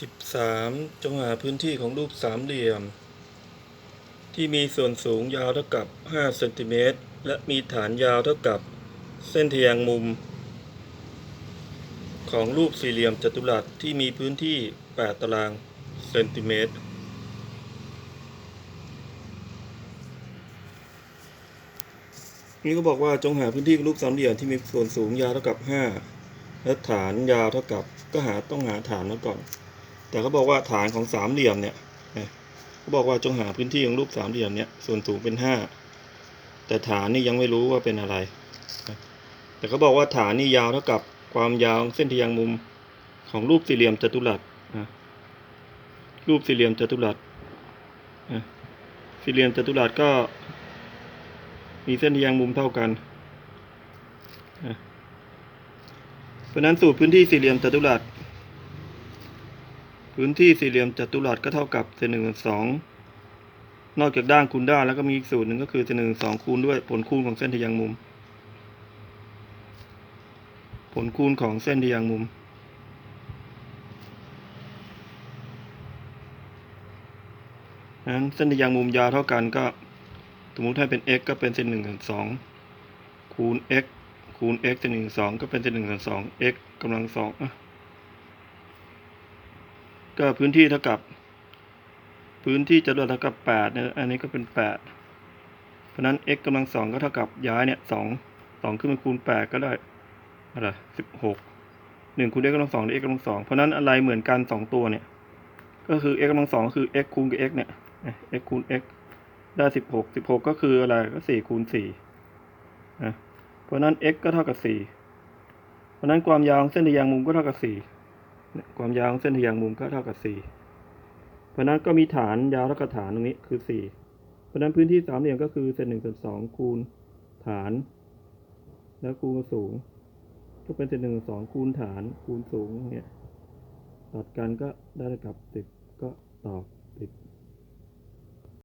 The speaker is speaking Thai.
สิบสามจงหาพื้นที่ของรูปสามเหลี่ยม ที่มีส่วนสูงยาวเท่ากับห้าเซนติเมตรและมีฐานยาวเท่ากับเส้นทแยงมุม ของรูปสี่เหลี่ยมจัตุรัสที่มีพื้นที่แปดตารางเซนติเมตรนี่ก็บอกว่าจงหาพื้นที่ของรูปสามเหลี่ยมที่มีส่วนสูงยาวเท่ากับห้าและฐานยาวเท่ากับก็หาต้องหาฐานมาก่อน แต่เขาบอกว่าฐานของสามเหลี่ยมเนี่ยเขาบอกว่าจงหาพื้นที่ของรูปสามเหลี่ยมเนี่ยส่วนสูงเป็นห้าแต่ฐานนี่ยังไม่รู้ว่าเป็นอะไร แต่เขาบอกว่าฐานนี่ยาวเท่ากับความยาวเส้นทะแยงมุมของรูปสี่เหลี่ยมจัตุรัสนะรูปสี่เหลี่ยมจัตุรัสนะสี่เหลี่ยมจัตุรัสก็ มีเส้นทะแยงมุมเท่ากันเพราะนั้นสูตรพื้นที่สี่เหลี่ยมจัตุรัส พื้นที่สี่เหลี่ยมจัตุรัสก็เท่ากับเศษหนึ่งสองนอกจากด้านคูณด้านแล้วก็มีอีกสูตรหนึ่งก็คือเศษหนึ่งสองคูณด้วยผลคูณของเส้นทะแยงมุม ผลคูณของเส้นทะแยงมุม นั้นเส้นทะแยงมุมยาวเท่ากันก็ สมมติให้เป็น x ก็เป็นเศษหนึ่งส่วนสองคูณ x คูณ x เศษหนึ่งส่วนสองก็เป็นเศษหนึ่งส่วนสอง x กำลังสองอะ ก็พื้นที่เท่ากับ พื้นที่จะเท่ากับแปดเนี่ยอันนี้ก็เป็นแปดเพราะนั้น x กำลังสองก็เท่ากับย้ายเนี่ยสองสองขึ้นมาคูณแปดก็ได้อะไรสิบหกหนึ่งคูณ x กำลังสองด้ x กำลังสองเพราะนั้นอะไรเหมือนกันสองตัวเนี่ย ก็คือ x กำลังสองคือ x คูณกับ x เนี่ย x คูณ x ได้สิบหกสิบหกก็คืออะไรก็สี่คูณสี่นะเพราะนั้น x ก็เท่ากับสี่เพราะนั้นความยาวของเส้นทะแยงมุมก็เท่ากับสี่ ความยาวของเส้นทะแยงมุมก็เท่ากับสี่เพราะนั้นก็มีฐานยาวเท่ากับฐานตรงนี้คือสี่เพราะนั้นพื้นที่สามเหลี่ยมก็คือเศษหนึ่งส่วนสองคูณฐาน แล้วคูณสูงก็เป็นเศษหนึ่งส่วนสองคูณฐานคูณสูงเนี่ยตัดกันก็ได้เท่ากับสิบก็ตอบสิบ